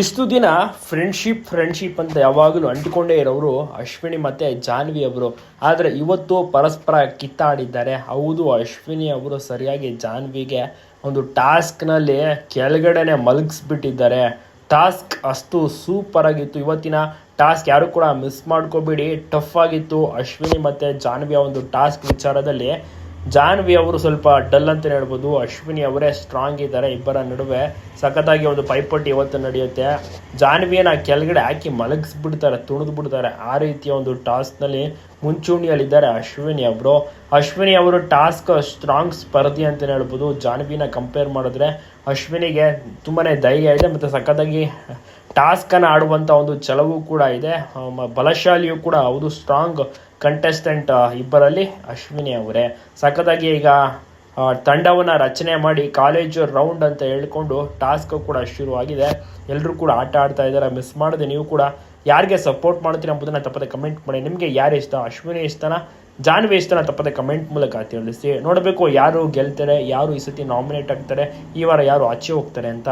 ಇಷ್ಟು ದಿನ friendship friendship ಅಂತ ಯಾವಾಗಲೂ ಅಂಟಿಕೊಂಡೇ ಇರೋರು ಅಶ್ವಿನಿ ಮತ್ತು ಜಾನ್ವಿ ಅವರು. ಆದರೆ ಇವತ್ತು ಪರಸ್ಪರ ಕಿತ್ತಾಡಿದ್ದಾರೆ. ಹೌದು, ಅಶ್ವಿನಿ ಅವರು ಸರಿಯಾಗಿ ಜಾನ್ವಿಗೆ ಒಂದು ಟಾಸ್ಕ್ನಲ್ಲಿ ಕೆಳಗಡೆನೆ ಮಲಗಿಸ್ಬಿಟ್ಟಿದ್ದಾರೆ. ಟಾಸ್ಕ್ ಅಷ್ಟು ಸೂಪರ್ ಆಗಿತ್ತು. ಇವತ್ತಿನ ಟಾಸ್ಕ್ ಯಾರು ಕೂಡ ಮಿಸ್ ಮಾಡ್ಕೋಬೇಡಿ. ಟಫ್ ಆಗಿತ್ತು. ಅಶ್ವಿನಿ ಮತ್ತು ಜಾನ್ವಿಯ ಒಂದು ಟಾಸ್ಕ್ ವಿಚಾರದಲ್ಲಿ ಜಾನ್ವಿ ಅವರು ಸ್ವಲ್ಪ ಡಲ್ ಅಂತ ಹೇಳ್ಬೋದು, ಅಶ್ವಿನಿ ಅವರೇ ಸ್ಟ್ರಾಂಗ್ ಇದ್ದಾರೆ, ಇಬ್ಬರ ನಡುವೆ ಸಖತ್ತಾಗಿ ಒಂದು ಪೈಪೋಟಿ ಇವತ್ತು ನಡೆಯುತ್ತೆ. ಜಾನ್ವಿಯನ್ನ ಕೆಳಗಡೆ ಹಾಕಿ ಮಲಗಿಸ್ಬಿಡ್ತಾರೆ ತುಣಿದು ಬಿಡ್ತಾರೆ ಆ ರೀತಿಯ ಒಂದು ಟಾಸ್ಕ್ನಲ್ಲಿ ಮುಂಚೂಣಿಯಲ್ಲಿದ್ದಾರೆ ಅಶ್ವಿನಿ ಅವರು. ಅಶ್ವಿನಿ ಅವರು ಟಾಸ್ಕ್ ಸ್ಟ್ರಾಂಗ್ ಸ್ಪರ್ಧಿ ಅಂತ ಹೇಳ್ಬೋದು. ಜಾನ್ವಿನ ಕಂಪೇರ್ ಮಾಡಿದ್ರೆ ಅಶ್ವಿನಿಗೆ ತುಂಬಾನೇ ಧೈರ್ಯ ಇದೆ ಮತ್ತು ಸಖತ್ತಾಗಿ ಟಾಸ್ಕನ್ನು ಆಡುವಂಥ ಒಂದು ಛಲವೂ ಕೂಡ ಇದೆ. ಬಲಶಾಲಿಯೂ ಕೂಡ ಹೌದು ಸ್ಟ್ರಾಂಗ್ ಕಂಟೆಸ್ಟೆಂಟ್ ಇಬ್ಬರಲ್ಲಿ ಅಶ್ವಿನಿ ಅವರೇ. ಸಖತ್ತಾಗಿ ಈಗ ತಂಡವನ್ನು ತಂಡವನ್ನ ರಚನೆ ಮಾಡಿ ಕಾಲೇಜು ರೌಂಡ್ ಅಂತ ಹೇಳ್ಕೊಂಡು ಟಾಸ್ಕ್ ಕೂಡ ಶುರುವಾಗಿದೆ. ಎಲ್ಲರೂ ಕೂಡ ಆಟ ಆಡ್ತಾ ಇದ್ದಾರೆ ಮಿಸ್ ಮಾಡದೆ. ನೀವು ಕೂಡ ಯಾರಿಗೆ ಸಪೋರ್ಟ್ ಮಾಡ್ತೀರಾ ಎಂಬುದನ್ನು ತಪ್ಪದೆ ಕಮೆಂಟ್ ಮಾಡಿ. ನಿಮಗೆ ಯಾರು ಇಷ್ಟ? ಅಶ್ವಿನಿ ಇಷ್ಟನ? ಜಾನ್ವಿ ಇಷ್ಟನ? ತಪ್ಪದೆ ಕಮೆಂಟ್ ಮೂಲಕ ತಿಳಿಸಿ. ನೋಡಬೇಕು ಯಾರು ಗೆಲ್ತಾರೆ, ಯಾರು ಈ ಸತಿ ನಾಮಿನೇಟ್ ಆಗ್ತಾರೆ, ಈ ವಾರ ಯಾರು ಆಚೆ ಹೋಗ್ತಾರೆ ಅಂತ.